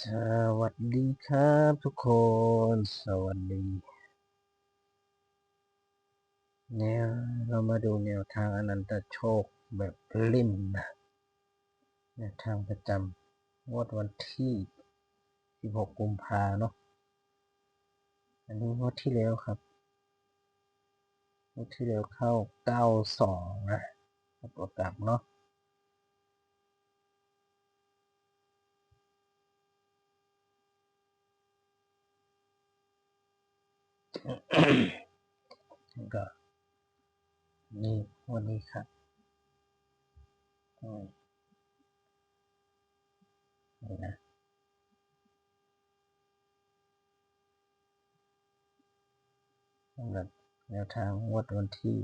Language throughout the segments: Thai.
สวัสดีครับทุกคน สวัสดีแนวเรามาดูแนวทางอนันตโชคแบบลิ่มนะแนวทางประจำงวดวันที่ 16 กุมภาเนาะอันนี้งวดที่แล้วครับงวดที่แล้วเข้า 92 นะตัวกลับเนาะ แล้ว ก็นี่วันนี้ครับนี่นะสำหรับแนวทางงวดวันที่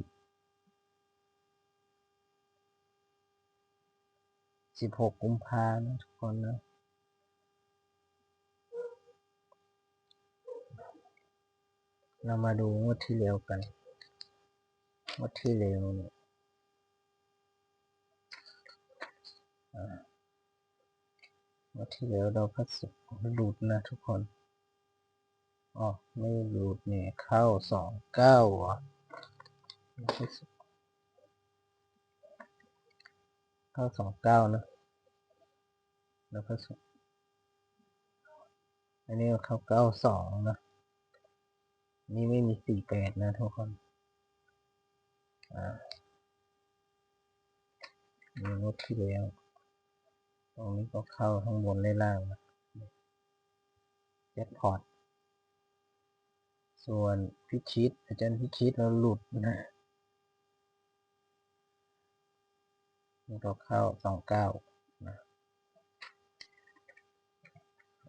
16กุมภานะทุกคนนะ เรามาดูงวดที่แล้วกันงวดที่แล้วเนี่ยงวดที่แล้วเราก็สุดหลุดนะทุกคนอ๋อไม่หลุดเนี่ยเข้าสองเก้าอะเข้าสองเก้านะแล้วก็สุอันนี้เข้าเก้าสองนะ นี่ไม่มีสี่แปดนะทุกคนอ่ามีงวดที่แล้วตรงนี้ก็เข้าข้างบนและล่างนะแจ็คพอตส่วนพิชิตอาจารย์พิชิตเราหลุดนะนี่ก็เข้าสองเก้านะ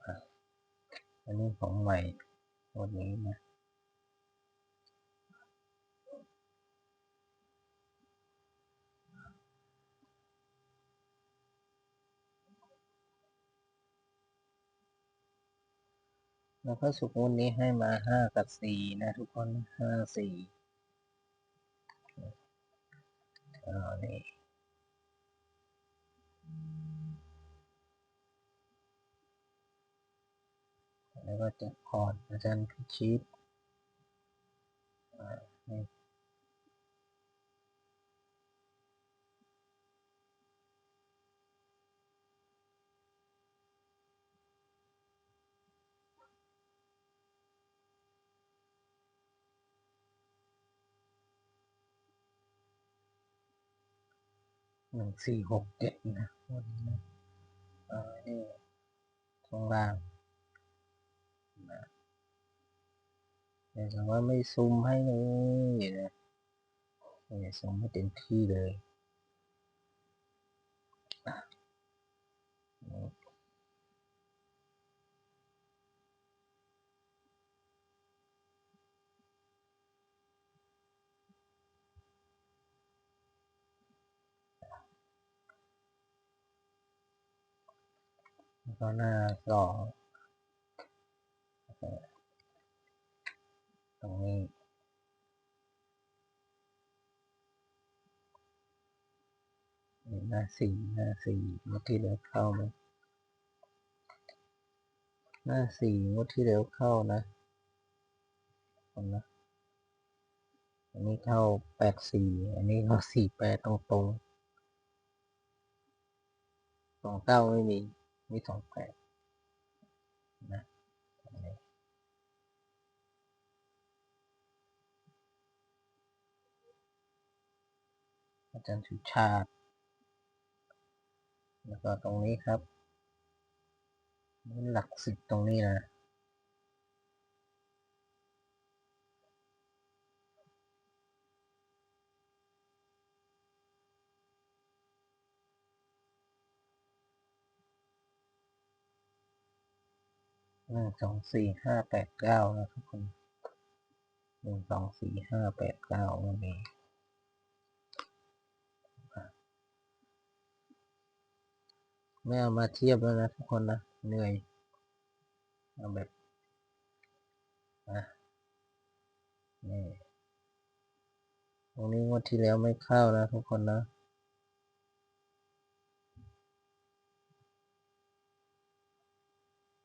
อะอันนี้ของใหม่วันนี้นะ แล้วก็สุกวันนี้ให้มาห้ากับสี่นะทุกคนห้าสี่อ่านี่แล้วก็จะพอร์ตอาจารย์พิชิตอ่า หนึ่งสี่หกเจ็ดนะวันนี้นะอ่านี่ข้างล่างนะแต่ว่าไม่ซูมให้เลยนะไม่ซูมให้เต็มที่เลยอะนี่แล้ว ก็หน้าสองเอ่อตรงนี้หน้าสี่หน้าสี่เมื่อที่แล้วเข้าไหมหน้าสี่เมื่อที่แล้วเข้านะคนนะอันนี้เข้าแปดสี่อันนี้เข้าสี่แปดตรงตรงสองเก้าไม่มี มีสองแปดนะตรงนี้อาจารย์สุชาติ แล้วก็ตรงนี้ครับ หลักสิบตรงนี้นะ หนึ่งสองสี่ห้าแปดเก้านะทุกคนหนึ่งสองสี่ห้าแปดเก้ามันมีไม่เอามาเทียบแล้วนะทุกคนนะเหนื่อยเอาแบบนะนี่ตรงนี้งวดที่แล้วไม่เข้านะทุกคนนะ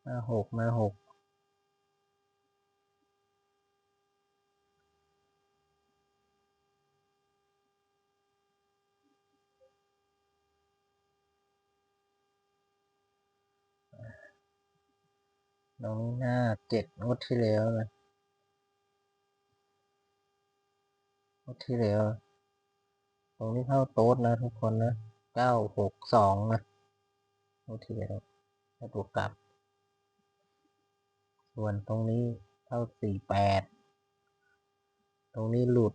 มาหกมาหกน้องหน้าเจ็ดงดที่แล้วนะงดที่แล้วตรงนี้เข้าโต๊ดนะทุกคนนะเก้าหกสองนะงดที่แล้วถ้าตัวกลับ ส่วนตรงนี้เข้าสี่แปดตรงนี้หลุด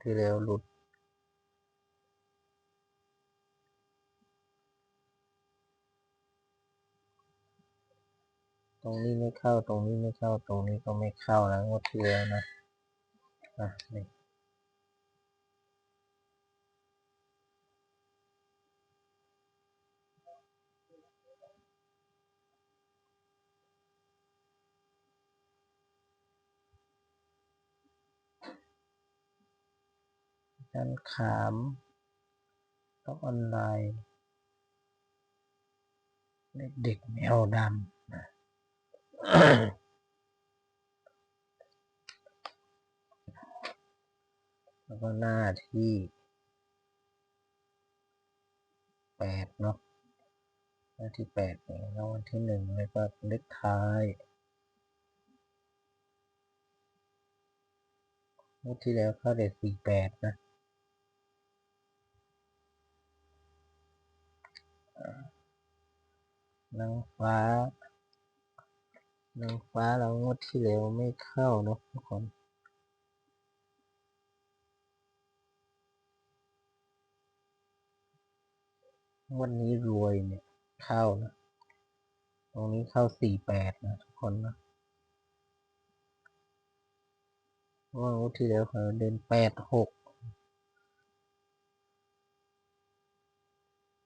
ที่แล้วหลุด ตรงนี้ไม่เข้าตรงนี้ไม่เข้าตรงนี้ก็ไม่เข้านะงวดที่แล้วนะอะนี่ ด้านขามต้องออนไลน์เลขเด็กแมวดำนะแล้วก็หน้าที่แปดเนาะหน้าที่แปดเนี่ยแล้ววันที่หนึ่งแล้วก็เลขท้ายงวดที่แล้วเข้าเด็ดสี่แปดนะ นางฟ้านางฟ้าเรางวดที่แล้วไม่เข้าเนาะทุกคนวันนี้รวยเนี่ยเข้านะตรงนี้เข้าสี่แปดนะทุกคนนะว่างวดที่แล้วเขาเดินแปดหก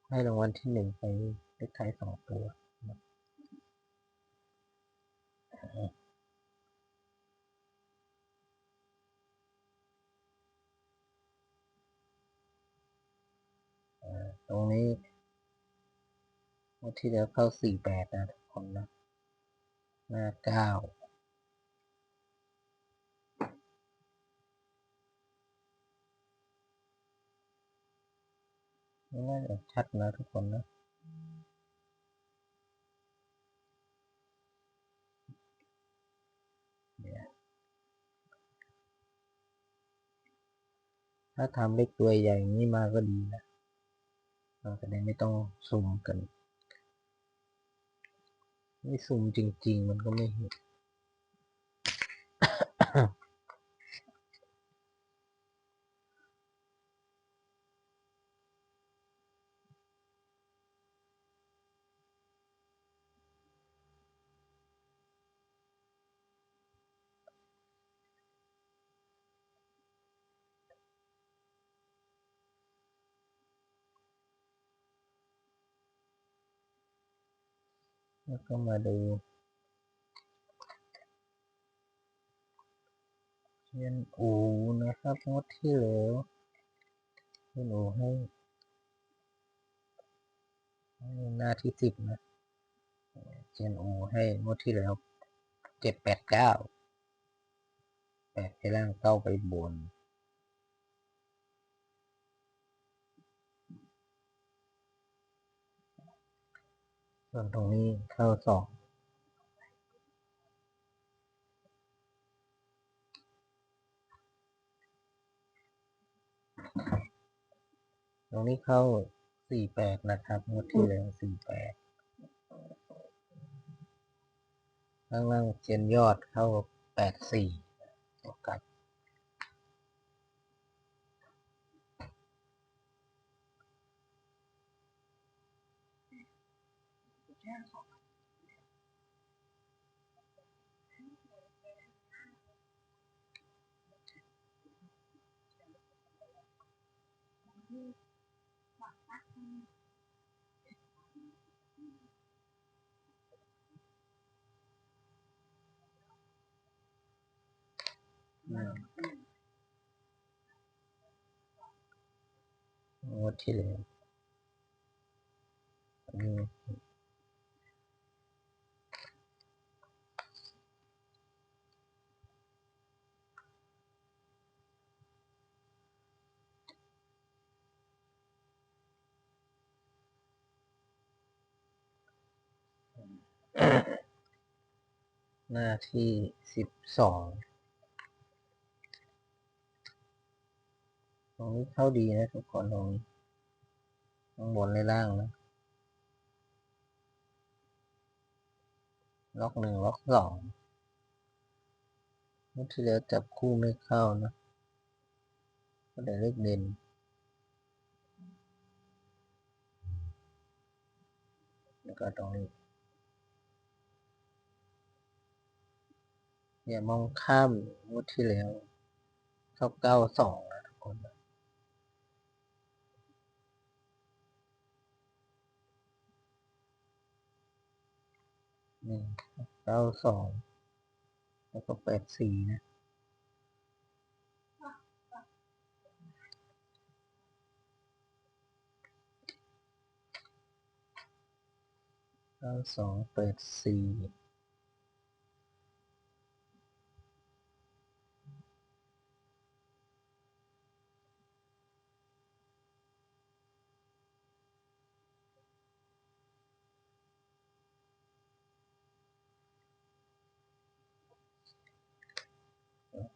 ให้รางวัลที่หนึ่งไป เลขท้ายสองตัวตรงนี้งวดที่แล้วเข้าสี่แปดนะทุกคนนะหน้าเก้านี่น่าจะชัดนะทุกคนนะ เนี่ย ถ้าทำเลขตัวใหญ่นี้มาก็ดีนะเราจะได้ไม่ต้องซุ่มกัน ไม่ซุ่มจริง ๆ มันก็ไม่เห็น แล้วก็มาดูเชียนอูนะครับงดที่แล้วเชียนอูให้ให้หน้าที่สิบนะเชียนอูให้งดที่แล้วเจ็ดแปดเก้าแปดไปล่างเก้าไปบน ส่วนตรงนี้เข้าสองตรงนี้เข้าสี่แปดนะครับงวดที่แล้วสี่แปดข้างล่างเชียนยอดเข้าแปดสี่กับ งวดที่แล้วนหน้าที่สิบสอง รงนี้เข้าดีนะทุกคนตรงนี้ข้างบนในล่างนะ ล็อกหนึ่งล็อกสองเมื่อที่แล้วจับคู่ไม่เข้านะ ก็ได้เลขเด่นแล้วก็ตรงนี้อย่ามองข้ามงวดที่แล้วเข้าเก้าสองนะทุกคน หนึ่งเก้าสองแล้วก็แปดสี่นะเก้าสองแปดสี่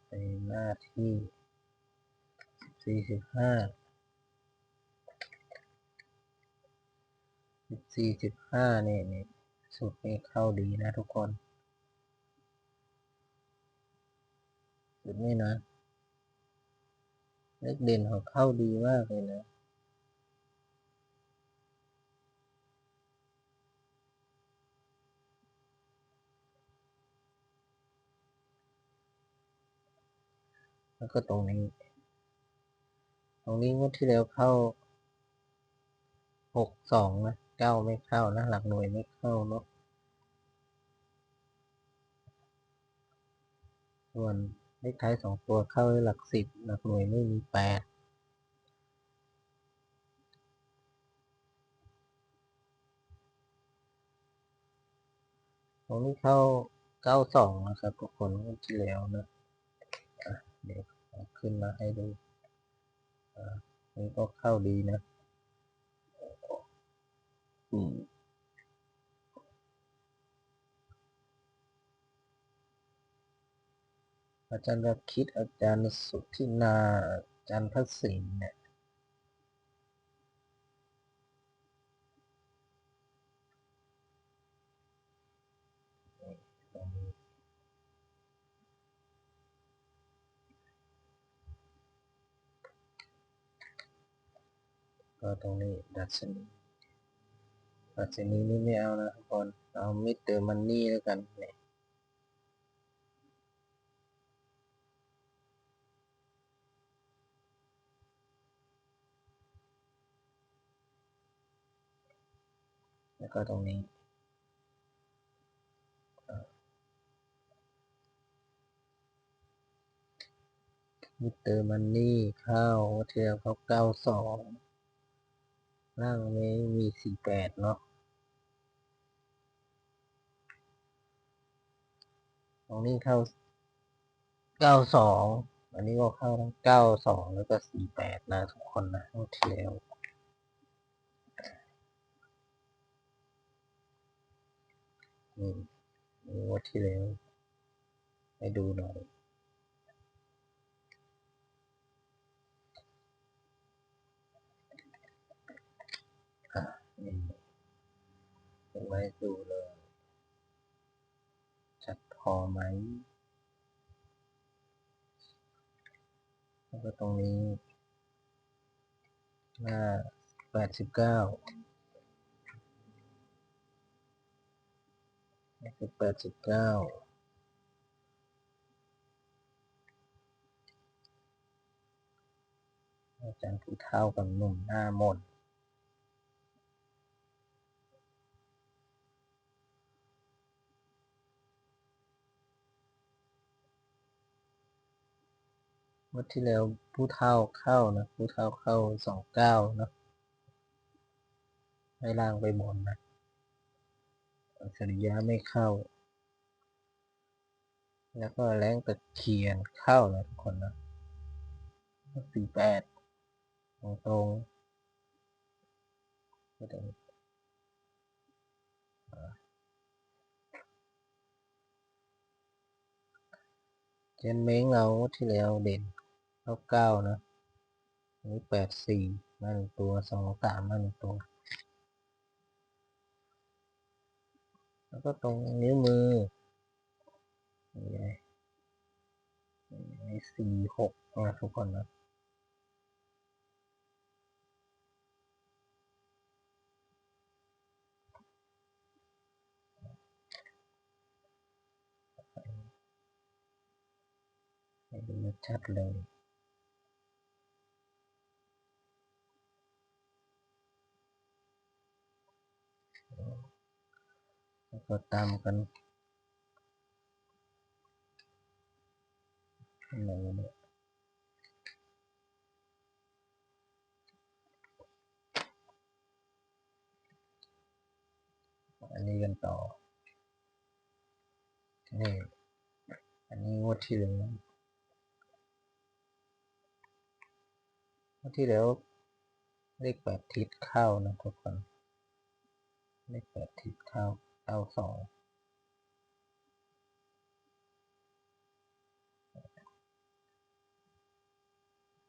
ไป หน้าที่สี่สิบห้าสี่สิบห้านี่นี่สุดนี้เข้าดีนะทุกคนสุดนี้นะเลขเด่นของเข้าดีมากเลยนะ แล้วก็ตรงนี้ ตรงนี้งวดที่แล้วเข้าหกสองนะเก้าไม่เข้านะ หลักหน่วยไม่เข้าเนาะส่วนเลขท้ายสองตัวเข้าหลักสิบหลักหน่วยไม่มีแปดตรงนี้เข้าเก้าสองนะครับทุกคนงวดที่แล้วนะอะ เดี๋ยวขึ้นมาให้ดูอ่านี่ก็เข้าดีนะอืมอาจารย์แบบคิดอาจารย์สุทธินา อาจารย์พระศินเนี่ย ก็ตรงนี้ดัชนีดัชนีนี่ไม่เอานะทุกคน เอามิเตอร์มันนี่แล้วกันเนี่ยแล้วก็ตรงนี้มิเตอร์มันนี่เข้าเทียบเขาเก้าสอง ล่างนี้มีสี่แปดเนาะตรงนี้เข้าเก้าสองอันนี้ก็เข้าทั้งเก้าสองแล้วก็สี่แปดนะทุกคนนะงวดที่แล้วนี่งวดที่แล้วให้ดูหน่อย นี่เห็นไหมดูเลยชัดพอไหม แล้วก็ตรงนี้ หน้าแปดสิบเก้านี่คือแปดสิบเก้าอาจารย์ผู้เท่ากับหนุ่มหน้ามนต์ วัดที่แล้วผู้เท่าเข้านะผู้เท่าเข้าสองเก้านะให้ล่างไปบนนะสัจฉริยะไม่เข้า แล้วก็แรงตะเคียนเข้านะทุกคนนะสี่แปดตรงตรงเจนเม้งเราที่แล้วเด่น เก้าเก้านะอันนี้แปดสี่มาหนึ่งตัวสองสามมาหนึ่งตัว แล้วก็ตรงนิ้วมือนี่สี่หกนะทุกคนนะให้ดูชัดเลย แล้วก็ตามกันนเนี่ยอันนี้กันต่อ นี่ อันนี้งวดที่แล้วงวดที่แล้วเลขแปดทิศเข้านะทุกคนเลขแปดทิศเข้า เก้าสอง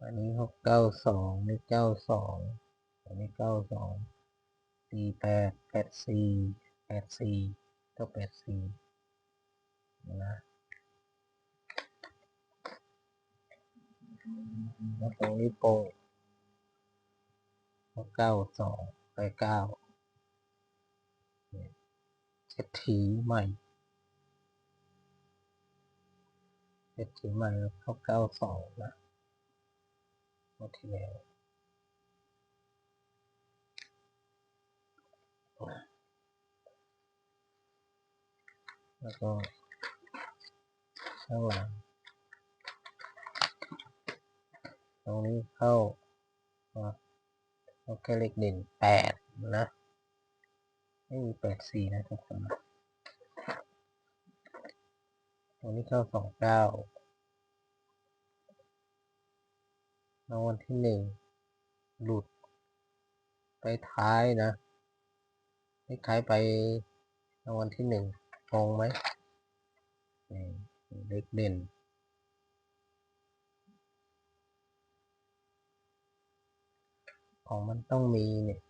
อันนี้หกเก้าสองนี่เก้าสองอันนี้เก้าสองสี่แปดแปดสี่แปดสี่ก็แปดสี่นะแล้วตรงนี้โปงก็เก้าสองไปเก้า ศรษฐีใหม่เศรษฐีใหม่แล้วเข้าเก้าสองนะเมื่อที่แล้วแล้วก็ข้างหลังตรงนี้เข้าอะเข้าแค่เลขเด่นแปดนะ ไม่มีแปดสี่นะทุกคนนะตรงนี้เข้าสองเก้ารางวัลที่หนึ่งหลุด ไปท้ายนะไม่ท้ายไปรางวัลที่หนึ่งงงไหมนี่เลขเด่นของมันต้องมีเนี่ย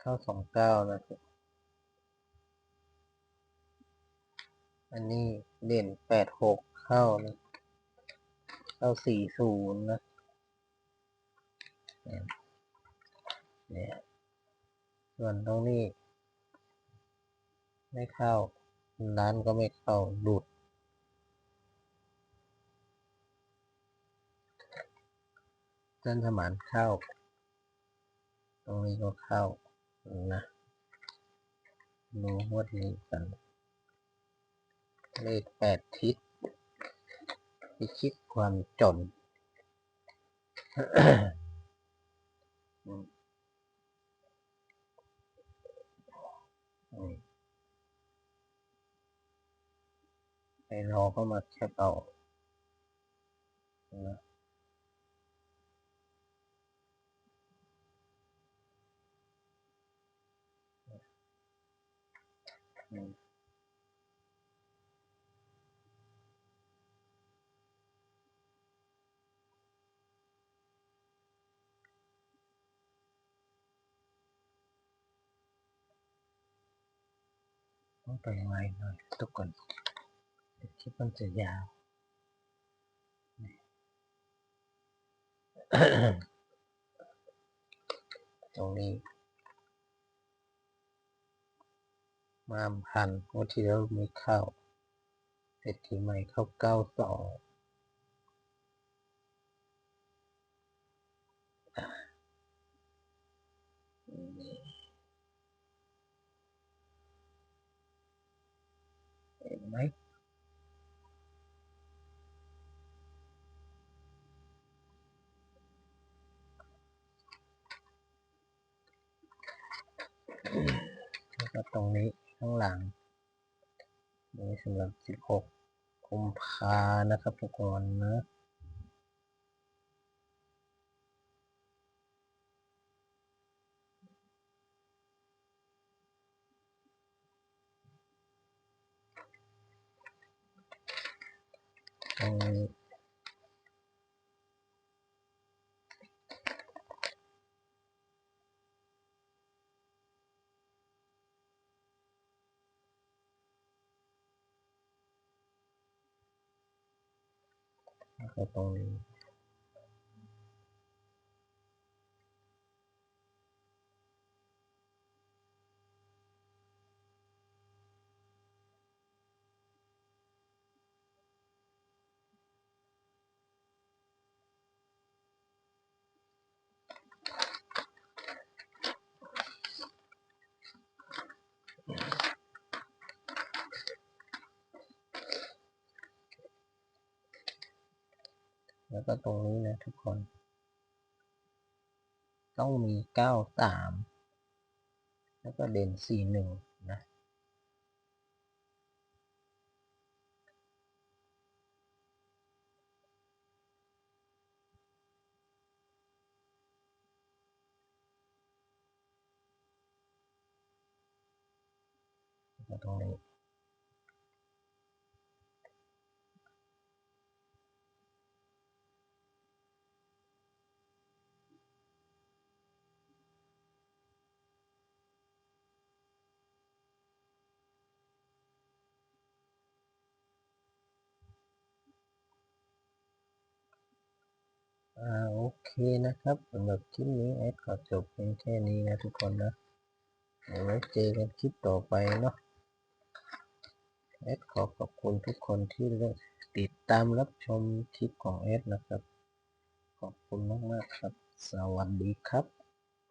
เข้าสองเก้านะครับ อันนี้เด่นแปดหกเข้านะ เข้าสี่ศูนย์นะเนี่ยเนี่ยส่วนตรงนี้ ไม่เข้าร้านก็ไม่เข้าหลุดเส้นสมานเข้า ตรงนี้ก็เข้า นะดูงวดนี้กันเลขแปดทิศพิชิตความจนอืมอืมไปรอเข้ามาแคปเอานะ ต้องไปไวหน่อยทุกคนคลิปมันจะยาวตรงนี้ มาพันงวดที่แล้วมีเข้าเศรษฐีใหม่เข้าเก้าสองเห็นไหมแล้วก็ตรงนี้ ข้างหลัง นี่สำหรับ 16กุมภานะครับทุกคนนะตตรงนี้ แล้ว แล้วก็ตรงนี้นะทุกคน ต้องมีเก้าสามแล้วก็เด่นสี่หนึ่งนะแล้วตรงนี้ อ่าโอ เคนะครับสำหรับคลิปนี้แอดขอจบเพียงแค่นี้นะทุกคนนะเอาไว้เจอกันคลิปต่อไปเนาะแอดขอขอบคุณทุกคนที่ติดตามรับชมคลิปของแอดนะครับ ขอบคุณมากๆครับ สวัสดีครับ